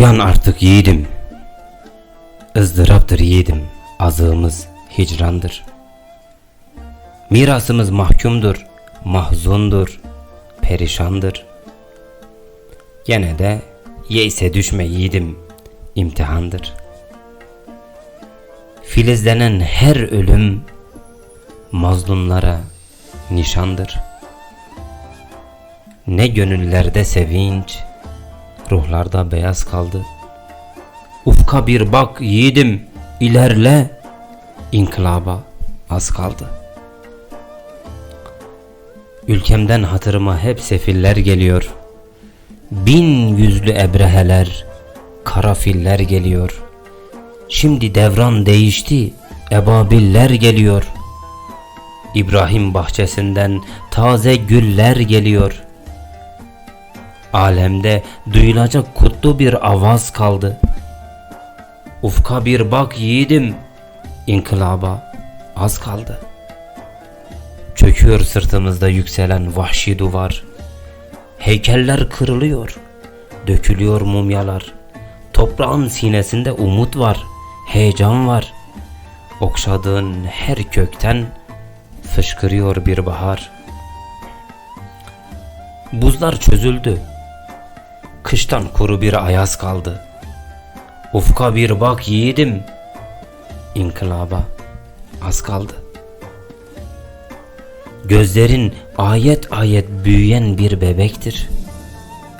Uyan artık yiğidim. ızdıraptır yiğidim. Azığımız hicrandır. Mirasımız mahkumdur, mahzundur, perişandır. Gene de yeyse düşme yiğidim, imtihandır. Filizlenen her ölüm mazlumlara nişandır. Ne gönüllerde sevinç, ruhlarda beyaz kaldı. Ufka bir bak yiğidim, ilerle, inkılaba az kaldı. Ülkemden hatırıma hep sefiller geliyor. Bin yüzlü ebreheler, kara filler geliyor. Şimdi devran değişti, ebabiller geliyor. İbrahim bahçesinden taze güller geliyor. Alemde duyulacak kutlu bir avaz kaldı. Ufka bir bak yiğidim, inkılaba az kaldı. Çöküyor sırtımızda yükselen vahşi duvar. Heykeller kırılıyor, dökülüyor mumyalar. Toprağın sinesinde umut var, heyecan var. Okşadığın her kökten fışkırıyor bir bahar. Buzlar çözüldü. Kıştan kuru bir ayaz kaldı. Ufka bir bak yiğidim. İnkılaba az kaldı. Gözlerin ayet ayet büyüyen bir bebektir.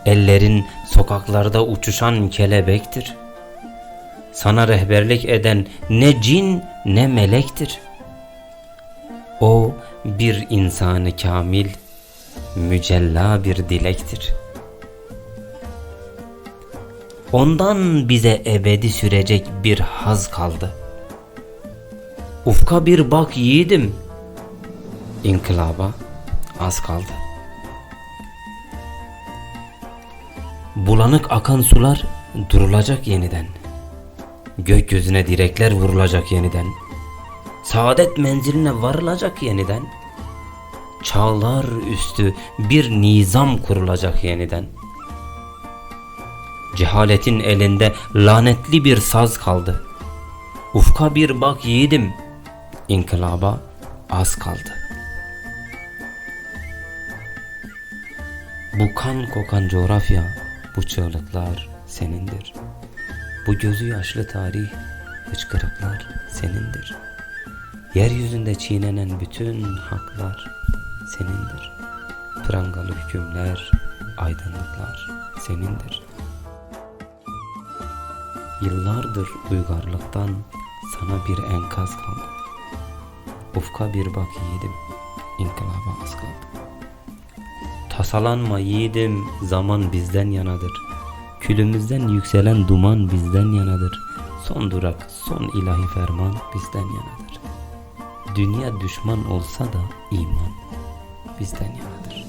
Ellerin sokaklarda uçuşan kelebektir. Sana rehberlik eden ne cin ne melektir. O bir insanı kamil, mücella bir dilektir. Ondan bize ebedi sürecek bir haz kaldı. Ufka bir bak yiğidim. İnkılaba az kaldı. Bulanık akan sular durulacak yeniden. Gökyüzüne direkler vurulacak yeniden. Saadet menziline varılacak yeniden. Çağlar üstü bir nizam kurulacak yeniden. Cehaletin elinde lanetli bir saz kaldı. Ufka bir bak yiğidim. İnkılaba az kaldı. Bu kan kokan coğrafya, bu çığlıklar senindir. Bu gözü yaşlı tarih, hıçkırıklar senindir. Yeryüzünde çiğnenen bütün haklar senindir. Prangalı hükümler, aydınlıklar senindir. Yıllardır uygarlıktan sana bir enkaz kaldı. Ufka bir bak yiğidim, inkılaba az kaldı. Tasalanma yiğidim, zaman bizden yanadır. Külümüzden yükselen duman bizden yanadır. Son durak, son ilahi ferman bizden yanadır. Dünya düşman olsa da iman bizden yanadır.